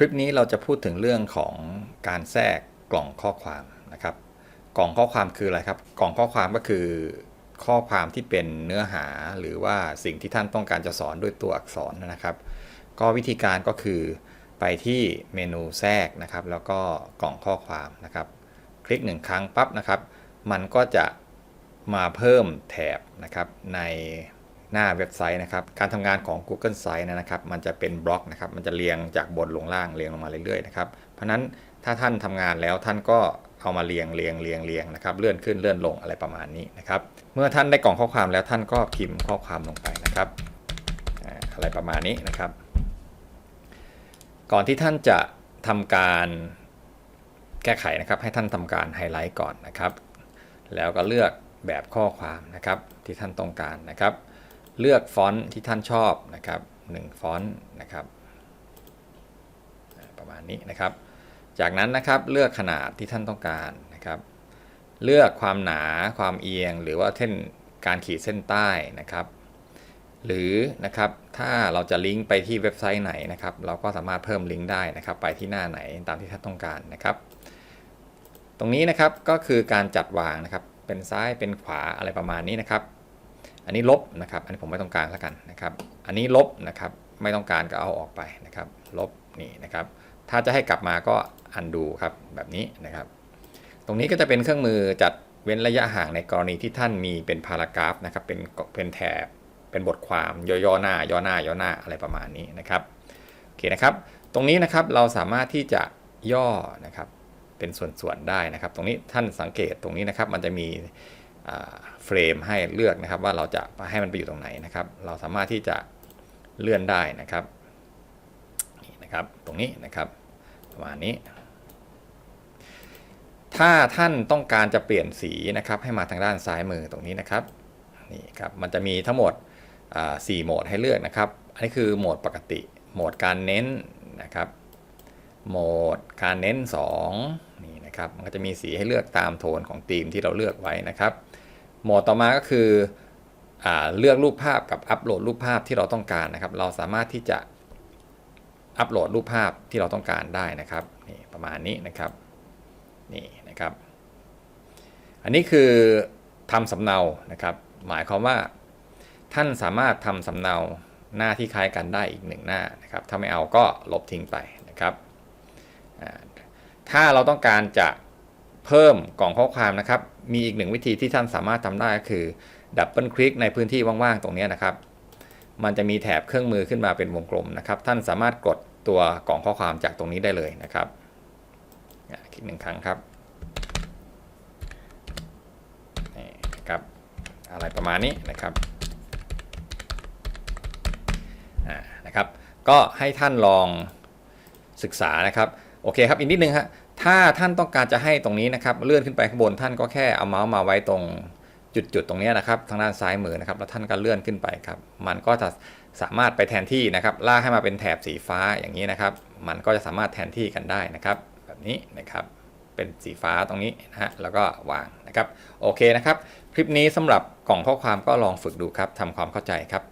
ลิปนี้เราจะพูดถึงเรื่องของการแทรกกล่องข้อความนะครับ กล่องข้อความคืออะไรครับ กล่องข้อความก็คือ ข้อความที่เป็นเนื้อหาหรือว่าสิ่งที่ท่านต้องการจะสอนด้วยตัวอักษรนะครับ ก็วิธีการก็คือไปที่เมนูแทรกนะครับ แล้วก็กล่องข้อความนะครับ คลิกหนึ่งครั้งปั๊บนะครับ มันก็จะมาเพิ่มแถบนะครับใน หน้าเว็บไซต์นะครับ การทำงานของ Google Site นะครับ มันจะเป็นบล็อกนะครับ มันจะเรียงจากบนลงล่างเรียงลงมาเรื่อยๆนะครับ เพราะฉะนั้นถ้าท่านทำงานแล้วท่านก็เอามาเรียงเรียงเรียงเรียงนะครับ เลื่อนขึ้นเลื่อนลงอะไรประมาณนี้นะครับ เมื่อท่านได้กล่องข้อความแล้วท่านก็พิมพ์ข้อความลงไปนะครับอ่าอะไรประมาณนี้นะครับ ก่อนที่ท่านจะทำการแก้ไขนะครับ ให้ท่านทำการไฮไลท์ก่อนนะครับ แล้วก็เลือกแบบข้อความนะครับที่ท่านต้องการนะครับ เลือกฟอนต์ที่ท่านชอบนะครับ1ฟอนต์นะครับประมาณนี้นะครับ จากนั้นนะครับเลือกขนาดที่ท่านต้องการนะครับ เลือกความหนาความเอียง หรือว่าเส้นการขีดเส้นใต้นะครับ หรือนะครับถ้าเราจะลิงก์ไปที่เว็บไซต์ไหนนะครับ เราก็สามารถเพิ่มลิงก์ได้นะครับ ไปที่หน้าไหนตามที่ท่านต้องการนะครับ ตรงนี้นะครับก็คือการจัดวางนะครับเป็นซ้ายเป็นขวาอะไรประมาณนี้นะครับ อันนี้ลบนะครับอันนี้ผมไม่ต้องการแล้วกันนะครับอันนี้ลบนะครับไม่ต้องการก็เอาออกไปนะครับ ลบนี่นะครับ ถ้าจะให้กลับมาก็อันดูครับแบบนี้นะครับ ตรงนี้ก็จะเป็นเครื่องมือจัดเว้นระยะห่างในกรณีที่ท่านมีเป็นพารากราฟนะครับเป็นเป็นแถบเป็นบทความย่อๆหน้า ย่อหน้าย่อหน้าอะไรประมาณนี้นะครับโอเคนะครับ ตรงนี้นะครับเราสามารถที่จะย่อนะครับเป็นส่วนๆได้นะครับ ตรงนี้ท่านสังเกตตรงนี้นะครับ มันจะมี เฟรมให้เลือกนะครับว่าเราจะให้มันไปอยู่ตรงไหนนะครับ เราสามารถที่จะเลื่อนได้นะครับนี่นะครับ ตรงนี้นะครับประมาณนี้ ถ้าท่านต้องการจะเปลี่ยนสีนะครับ ให้มาทางด้านซ้ายมือตรงนี้นะครับนี่ครับมันจะมีทั้งหมดอ่า4โหมดให้เลือกนะครับ อันนี้คือโหมดปกติ โหมดการเน้นนะครับ โหมดการเน้น 2 นี่นะครับมันก็จะมีสีให้เลือกตามโทนของธีมที่เราเลือกไว้นะครับโหมดต่อมาก็คืออเลือกรูปภาพกับอัปโหลดรูปภาพที่เราต้องการนะครับ เราสามารถที่จะอัปโหลดรูปภาพที่เราต้องการได้นะครับนี่ประมาณนี้นะครับนี่นะครับ อันนี้คือทำสำเนานะครับ หมายความว่าท่านสามารถทำสำเนาหน้าที่คล้ายกันได้อีกหนึ่งหน้านะครับ ถ้าไม่เอาก็ลบทิ้งไปนะครับ ถ้าเราต้องการจะเพิ่มกล่องข้อความนะครับ มีอีกหนึ่งวิธีที่ท่านสามารถทำได้ก็คือดับเบิลคลิกในพื้นที่ว่างๆตรงนี้นะครับ มันจะมีแถบเครื่องมือขึ้นมาเป็นวงกลมนะครับ ท่านสามารถกดตัวกล่องข้อความจากตรงนี้ได้เลยนะครับคลิกหนึ่งครั้งครับนี่นะครับอะไรประมาณนี้นะครับอ่านะครับ ก็ให้ท่านลองศึกษานะครับ โอเคครับอีกนิดนึงฮะถ้าท่านต้องการจะให้ตรงนี้นะครับเลื่อนขึ้นไปข้างบนท่านก็แค่เอาเมาส์มาไว้ตรงจุดๆตรงนี้นะครับทางด้านซ้ายมือนะครับแล้วท่านก็เลื่อนขึ้นไปครับมันก็จะสามารถไปแทนที่นะครับลากให้มาเป็นแถบสีฟ้าอย่างนี้นะครับ มันก็จะสามารถแทนที่กันได้นะครับ แบบนี้นะครับเป็นสีฟ้าตรงนี้นะฮะแล้วก็วางนะครับโอเคนะครับ คลิปนี้สำหรับกล่องข้อความก็ลองฝึกดูครับทำความเข้าใจครับ